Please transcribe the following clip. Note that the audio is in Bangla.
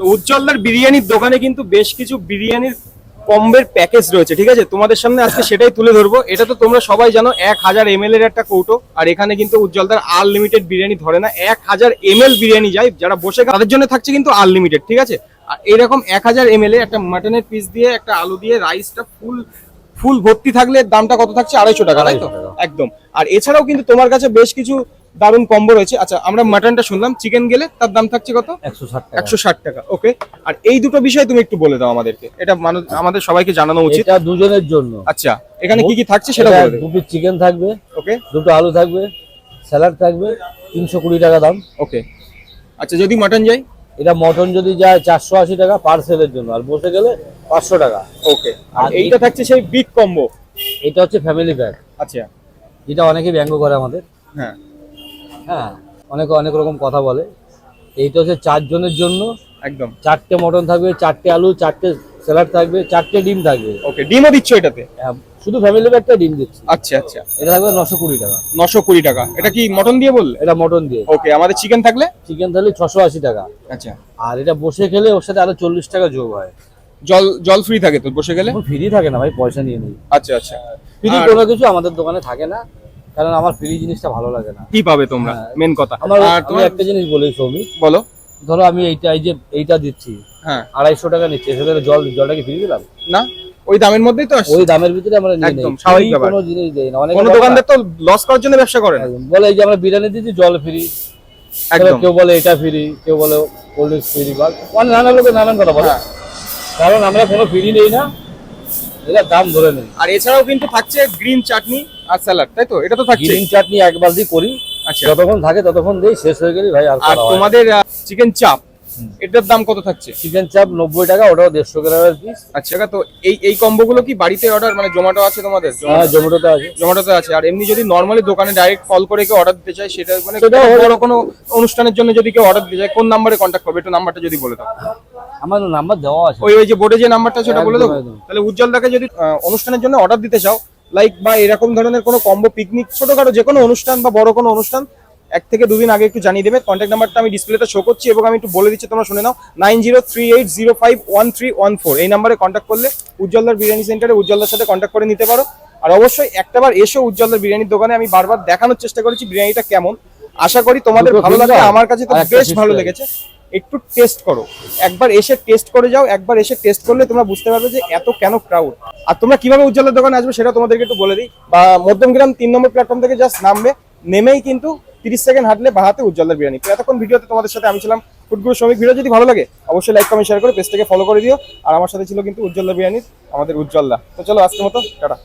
তো উজ্জ্বলদার বিরিয়ানির দোকানে কিন্তু বেশ কিছু বিরিয়ানির কম্বের প্যাকেজ রয়েছে ঠিক আছে? তোমাদের সামনে আজকে সেটাই তুলে ধরবো। এটা তো তোমরা সবাই জানো এক হাজার এম এর একটা কৌটো আর এখানে কিন্তু উজ্জ্বলদার আনলিমিটেড বিরিয়ানি ধরে না এক হাজার এম বিরিয়ানি যায় যারা বসে তাদের জন্য থাকছে কিন্তু আনলিমিটেড ঠিক আছে? আর এরকম এক হাজার এম এল একটা মাটনের পিস দিয়ে একটা আলু দিয়ে রাইসটা ফুল ফুল ভর্তি থাকলে দামটা কত থাকছে? আড়াইশো টাকা তাই তো? 250 টাকা। একদম। আর এছাড়াও কিন্তু তোমার কাছে বেশ কিছু দারুণ কম্বো রয়েছে। আচ্ছা আমরা মাটনটা শুনলাম। চিকেন গেলে তার দাম থাকছে কত? একশো ষাট টাকা। একশো ষাট টাকা। ওকে আর এই দুটো বিষয় তুমি একটু বলে দাও আমাদেরকে। এটা মানুষ আমাদের সবাইকে জানানো উচিত। এটা দুজনের জন্য। আচ্ছা এখানে কি কি থাকছে সেটা বলে দু পিস চিকেন থাকবে ওকে দুটো আলু থাকবে স্যালাড থাকবে তিনশো কুড়ি টাকা দাম। ওকে আচ্ছা যদি মাটন যাই এটা মটন যদি যায় চারশো আশি টাকা পার্সেলের জন্য আর বসে গেলে পাঁচশো টাকা। ওকে আর আর এইটা থাকছে সেই বিগ কম্বো এটা হচ্ছে ফ্যামিলি প্যাক আচ্ছা। এটা অনেকে ব্যঙ্গ করে আমাদের। হ্যাঁ। হ্যাঁ অনেকে অনেক রকম কথা বলে। এইটা হচ্ছে চারজনের জন্য। একদম। চারটে মটন থাকবে চারটে আলু চারটে স্যালাড থাকবে চারটে ডিম থাকবে। ওকে ডিমও দিচ্ছ এটাতে? হ্যাঁ, শুধু ফ্যামিলি প্যাকটা ডিম দিচ্ছি। আচ্ছা আচ্ছা। এটা থাকবে নশো কুড়ি টাকা। নশো কুড়ি টাকা। এটা কি মটন দিয়ে বললে? এটা মটন দিয়ে। ওকে আমাদের চিকেন থাকলে? চিকেন থাকলে ছশো আশি টাকা। আচ্ছা। আর এটা বসে খেলে ওর সাথে আরও চল্লিশ টাকা যোগ হয়। জল জল ফ্রি থাকে তো বসে গেলে ফ্রি থাকে না ভাই পয়সা নিয়ে নিই। আচ্ছা আচ্ছা। ফ্রি কোনো কিছু আমাদের দোকানে থাকে না কারণ আমার ফ্রি জিনিসটা ভালো লাগে না। কি পাবে তোমরা? হ্যাঁ। মেন কথা। আমার আর তোমার একটা জিনিস বলি সৌমিক। বলো। ধরো আমি এইটা এই যে এইটা দিচ্ছি হ্যাঁ। আড়াইশো টাকা নিচ্ছি সেখানে জল জলটা কি ফ্রি দিলাম। না ওই দামের মধ্যেই তো ওই দামের ভিতরে আমরা নিয়ে একদম নেই। স্বাভাবিক কোনো জিনিস দেই না। অনেক কোনো দোকানদার তো লস করার জন্য ব্যবসা করে না। বলে এই যে আমরা বিরিয়ানি দিচ্ছি জল ফ্রি। একদম। কেউ বলে এটা ফ্রি কেউ বলে কোল্ড ড্রিঙ্কস ফ্রি বা অনেক নানা লোকের নানান কথা বলে। হ্যাঁ। কারণ আমরা কোনো ফ্রি নেই না। এটা দাম ধরে নেই আর এছাড়াও কিন্তু থাকছে গ্রিন চাটনি আর স্যালাড তাই তো? এটা তো থাকছে। গ্রিন চাটনি একবার দিয়ে করি। আচ্ছা। যতক্ষণ থাকে ততক্ষণ দেই শেষ হয়ে গেলে ভাই আর তোমাদের চিকেন চাপ এটার দাম কত থাকছে? চিকেন চাপ নব্বই টাকা ওটাও দেড়শো গ্রামের পিস আচ্ছা তো এই এই কম্বো গুলো কি বাড়িতে অর্ডার মানে জোম্যাটো আছে তোমাদের? হ্যাঁ জোম্যাটোতে আছে। জোম্যাটোতে আছে। আর এমনি যদি নর্মালি দোকানে ডাইরেক্ট কল করে কেউ অর্ডার দিতে চায় সেটা মানে বড় কোনো অনুষ্ঠানের জন্য যদি কেউ অর্ডার দিতে চায় কোন নাম্বারে কন্ট্যাক্ট করবে? একটু নাম্বারটা যদি বলে দাও। আমার নাম্বার দেওয়া আছে। ওই ওই যে বোর্ডে যে নাম্বারটা সেটা বলে দেবো। তাহলে উজ্জ্বলদাকে যদি অনুষ্ঠানের জন্য অর্ডার দিতে চাও লাইক বা এরকম ধরনের কোনো কম্বো পিকনিক ছোটখাটো যে কোনো অনুষ্ঠান বা বড় কোনো অনুষ্ঠান এক থেকে দুদিন আগে একটু জানিয়ে দেবে। কন্ট্যাক্ট নাম্বারটা আমি ডিসপ্লেতে শো করছি এবং আমি একটু বলে দিচ্ছি তোমরা শুনে নাও। Nine zero three eight zero five one three one four. এই নাম্বারে কন্ট্যাক্ট করলে উজ্জ্বলদার বিরিয়ানি সেন্টারে উজ্জ্বলদার সাথে কন্ট্যাক্ট করে নিতে পারো। আর অবশ্যই একটাবার এসো উজ্জ্বলদার বিরিয়ানির দোকানে। আমি বারবার দেখানোর চেষ্টা করেছি বিরিয়ানিটা কেমন। আশা করি তোমাদের ভালো লাগবে। আমার কাছে তো বেশ ভালো লেগেছে। একটু টেস্ট করো। একবার এসে টেস্ট করে যাও, একবার এসে টেস্ট করলে তোমরা বুঝতে পারবে যে এত কেন ক্রাউড আর তোমরা কীভাবে উজ্জ্বলের দোকানে আসবে সেটা তোমাদেরকে একটু বলে দিই। বা মধ্যমগ্রাম তিন নম্বর প্ল্যাটফর্ম থেকে জাস্ট নামবে, নেমেই কিন্তু তিরিশ সেকেন্ড হাঁটলে বাহাতে উজ্জ্বলের বিরিয়ানি। তো এতক্ষণ ভিডিওতে তোমাদের সাথে আমি ছিলাম ফুটগুলো শ্রমিক। ভিডিও যদি ভালো লাগে, অবশ্যই লাইক কমেন্ট শেয়ার করে পেজটাকে ফলো করে দিও। আর আমার সাথে ছিল কিন্তু উজ্জ্বলের বিরিয়ানির আমাদের উজ্জ্বলদা। তো চলো আজকের মতো, টাটা।